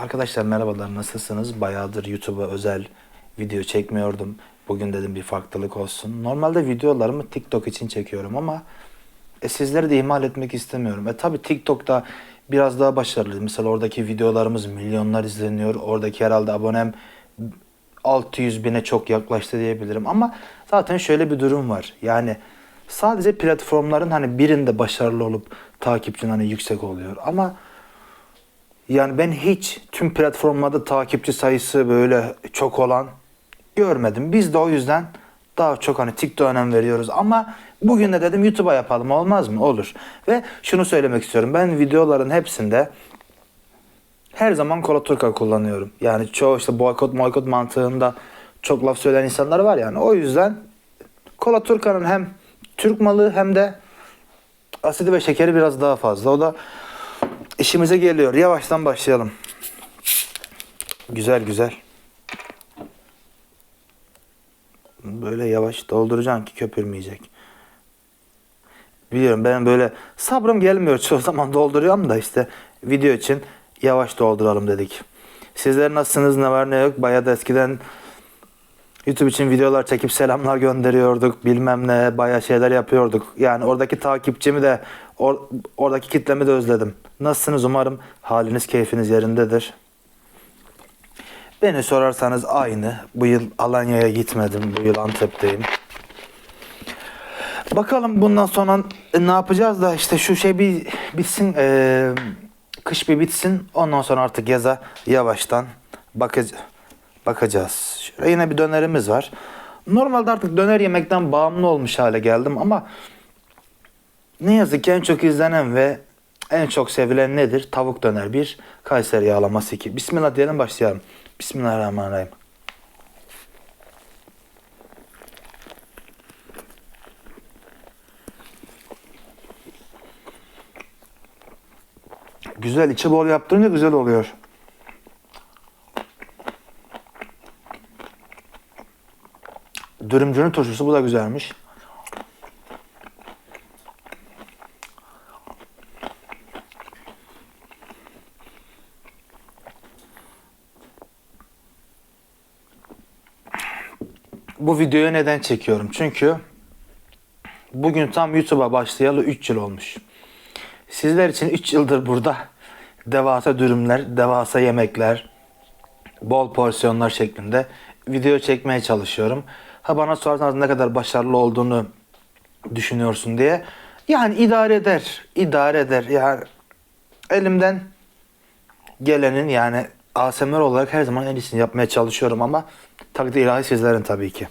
Arkadaşlar merhabalar nasılsınız? Bayağıdır YouTube'a özel video çekmiyordum. Bugün dedim bir farklılık olsun. Normalde videolarımı TikTok için çekiyorum ama e, sizleri de ihmal etmek istemiyorum. E tabi TikTok'ta biraz daha başarılı. Mesela oradaki videolarımız milyonlar izleniyor. Oradaki herhalde abonem 600 bine çok yaklaştı diyebilirim. Ama zaten şöyle bir durum var. Yani sadece platformların hani birinde başarılı olup takipçin hani yüksek oluyor. Ama yani ben hiç tüm platformlarda takipçi sayısı böyle çok olan görmedim. Biz de o yüzden daha çok hani TikTok'a önem veriyoruz. Ama bugün de dedim YouTube'a yapalım olmaz mı? Olur. Ve şunu söylemek istiyorum. Ben videoların hepsinde her zaman Kolaturka kullanıyorum. Yani çoğu işte boykot boykot mantığında çok laf söyleyen insanlar var yani. O yüzden Kolaturka'nın hem Türk malı hem de asidi ve şekeri biraz daha fazla. O da işimize geliyor. Yavaştan başlayalım. Güzel güzel. Böyle yavaş dolduracaksın ki köpürmeyecek. Biliyorum ben böyle sabrım gelmiyor çoğu zaman dolduruyorum da işte video için yavaş dolduralım dedik. Sizler nasılsınız ne var ne yok bayağı da eskiden YouTube için videolar çekip selamlar gönderiyorduk bilmem ne bayağı şeyler yapıyorduk. Yani oradaki takipçimi de or- oradaki kitlemi de özledim. Nasılsınız umarım haliniz keyfiniz yerindedir. Beni sorarsanız aynı. Bu yıl Alanya'ya gitmedim. Bu yıl Antep'teyim. Bakalım bundan sonra e, ne yapacağız da işte şu şey bir bitsin. e, kış bir bitsin. Ondan sonra artık yaza yavaştan bakacağız. Bakacağız. Şöyle yine bir dönerimiz var. Normalde artık döner yemekten bağımlı olmuş hale geldim ama ne yazık ki en çok izlenen ve en çok sevilen nedir? Tavuk döner 1, Kayseri yağlaması 2. Bismillah diyelim başlayalım. Bismillahirrahmanirrahim. Güzel içi bol yaptırınca güzel oluyor. Dürümcünün turşusu bu da güzelmiş. Bu videoyu neden çekiyorum? Çünkü bugün tam YouTube'a başlayalı 3 yıl olmuş. Sizler için 3 yıldır burada devasa dürümler, devasa yemekler, bol porsiyonlar şeklinde video çekmeye çalışıyorum. Ha bana sorarsanız ne kadar başarılı olduğunu düşünüyorsun diye. Yani idare eder, idare eder. Yani elimden gelenin yani ASMR olarak her zaman en iyisini yapmaya çalışıyorum ama takdir ilahi sizlerin tabii ki.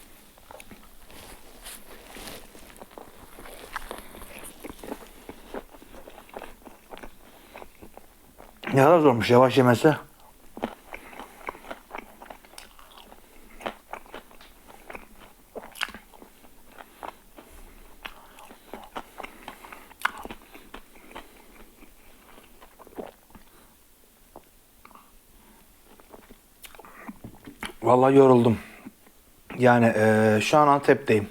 Ne kadar zormuş yavaş yemesi. Vallahi yoruldum. Yani eee, şu an Antep'teyim.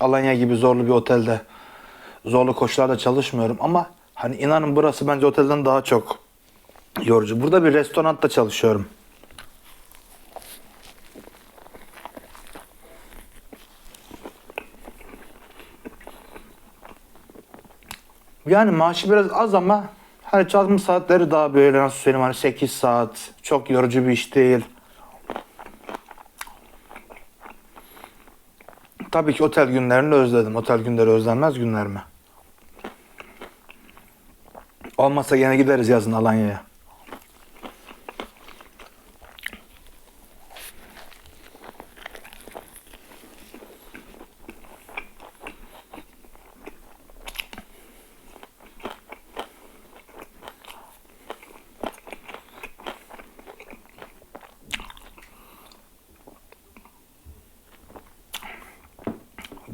Alanya gibi zorlu bir otelde, zorlu koşullarda çalışmıyorum ama hani inanın burası bence otelden daha çok yorucu. Burada bir restoranda çalışıyorum. Yani maaşı biraz az ama hani çalışma saatleri daha böyle nasıl söyleyeyim hani 8 saat. Çok yorucu bir iş değil. Tabii ki otel günlerini özledim. Otel günleri özlenmez günler mi? Olmazsa gene gideriz yazın Alanya'ya.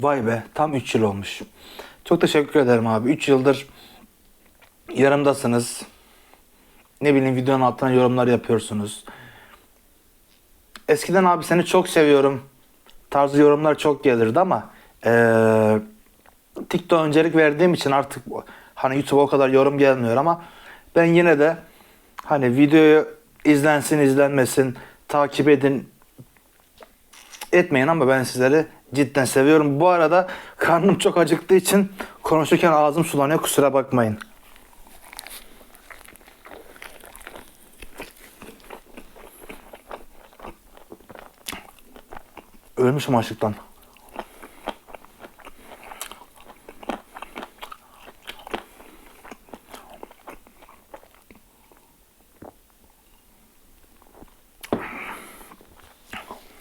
Vay be tam 3 yıl olmuş. Çok teşekkür ederim abi. 3 yıldır yanımdasınız. Ne bileyim videonun altına yorumlar yapıyorsunuz. Eskiden abi seni çok seviyorum tarzı yorumlar çok gelirdi ama eee TikTok öncelik verdiğim için artık hani YouTube'a o kadar yorum gelmiyor ama ben yine de hani videoyu izlensin izlenmesin takip edin etmeyin ama ben sizleri cidden seviyorum. Bu arada karnım çok acıktığı için konuşurken ağzım sulanıyor kusura bakmayın. Ölmüşüm açlıktan.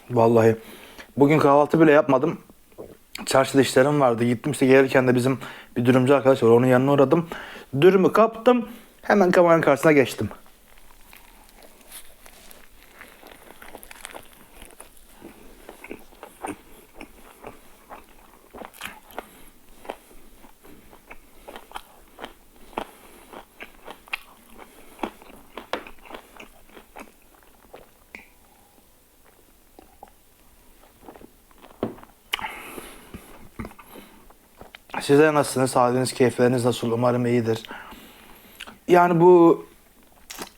Vallahi bugün kahvaltı bile yapmadım. Çarşıda işlerim vardı. Gittim işte gelirken de bizim bir dürümcü arkadaş var. Onun yanına uğradım. Dürümü kaptım. Hemen kameranın karşısına geçtim. Sizler nasılsınız? Haliniz, keyifleriniz nasıl? Umarım iyidir. Yani bu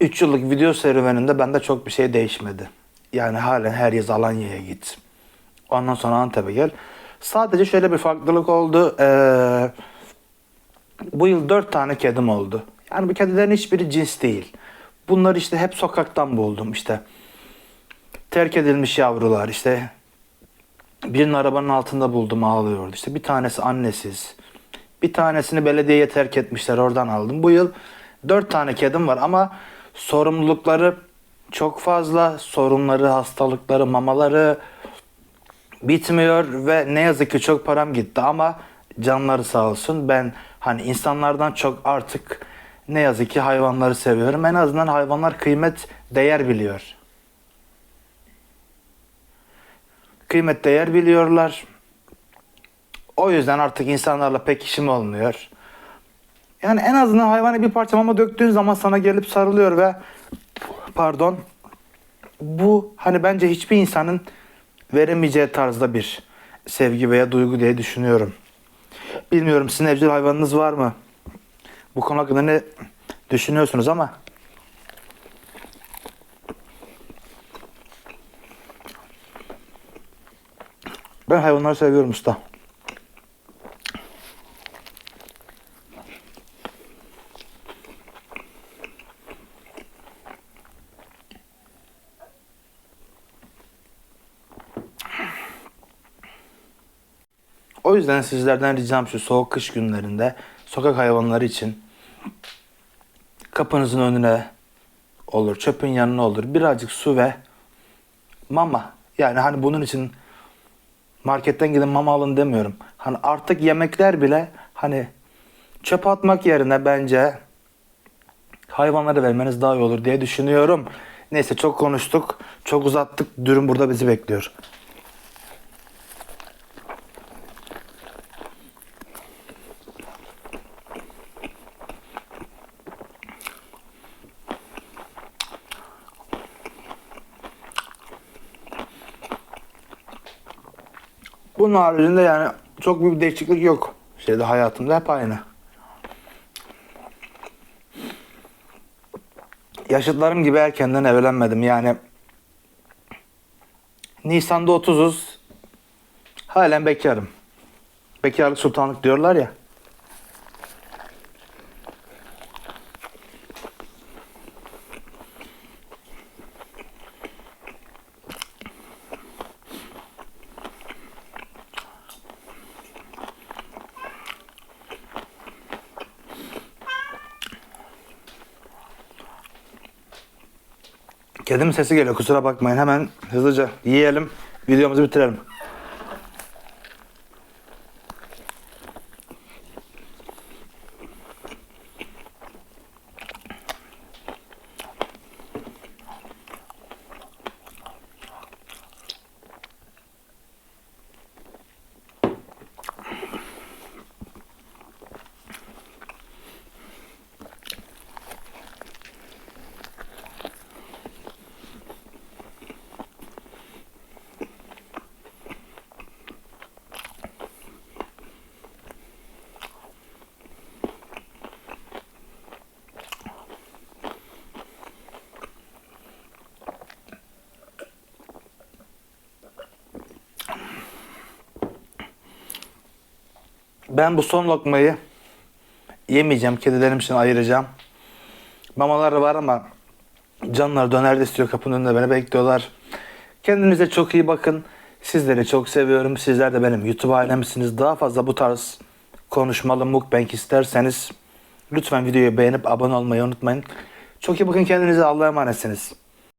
3 yıllık video serüveninde bende çok bir şey değişmedi. Yani halen her yaz Alanya'ya git. Ondan sonra Antep'e gel. Sadece şöyle bir farklılık oldu. Ee, bu yıl 4 tane kedim oldu. Yani bu kedilerin hiçbiri cins değil. Bunları işte hep sokaktan buldum işte. Terk edilmiş yavrular işte Birinin arabanın altında buldum ağlıyordu. İşte bir tanesi annesiz. Bir tanesini belediyeye terk etmişler oradan aldım. Bu yıl dört tane kedim var ama sorumlulukları çok fazla. Sorunları, hastalıkları, mamaları bitmiyor ve ne yazık ki çok param gitti ama canları sağ olsun. Ben hani insanlardan çok artık ne yazık ki hayvanları seviyorum. En azından hayvanlar kıymet, değer biliyor. Kıymet değer biliyorlar. O yüzden artık insanlarla pek işim olmuyor. Yani en azından hayvana bir parça mama döktüğün zaman sana gelip sarılıyor ve pardon bu hani bence hiçbir insanın veremeyeceği tarzda bir sevgi veya duygu diye düşünüyorum. Bilmiyorum sizin evcil hayvanınız var mı? Bu konu hakkında ne düşünüyorsunuz ama Ben hayvanları seviyorum usta. O yüzden sizlerden ricam şu soğuk kış günlerinde sokak hayvanları için kapınızın önüne olur, çöpün yanına olur. Birazcık su ve mama. Yani hani bunun için marketten gidin mama alın demiyorum. Hani artık yemekler bile hani çöp atmak yerine bence hayvanlara vermeniz daha iyi olur diye düşünüyorum. Neyse çok konuştuk, çok uzattık. Dürüm burada bizi bekliyor. Bunun haricinde yani çok büyük bir değişiklik yok. Şeyde hayatımda hep aynı. Yaşıtlarım gibi erkenden evlenmedim yani. Nisan'da 30'uz. Halen bekarım. Bekarlık sultanlık diyorlar ya. Kedimin sesi geliyor kusura bakmayın. Hemen hızlıca yiyelim. Videomuzu bitirelim. Ben bu son lokmayı yemeyeceğim. Kedilerim için ayıracağım. Mamaları var ama canlar döner de istiyor. Kapının önünde beni bekliyorlar. Kendinize çok iyi bakın. Sizleri çok seviyorum. Sizler de benim YouTube ailemsiniz. Daha fazla bu tarz konuşmalı mukbang isterseniz lütfen videoyu beğenip abone olmayı unutmayın. Çok iyi bakın kendinize. Allah'a emanetsiniz.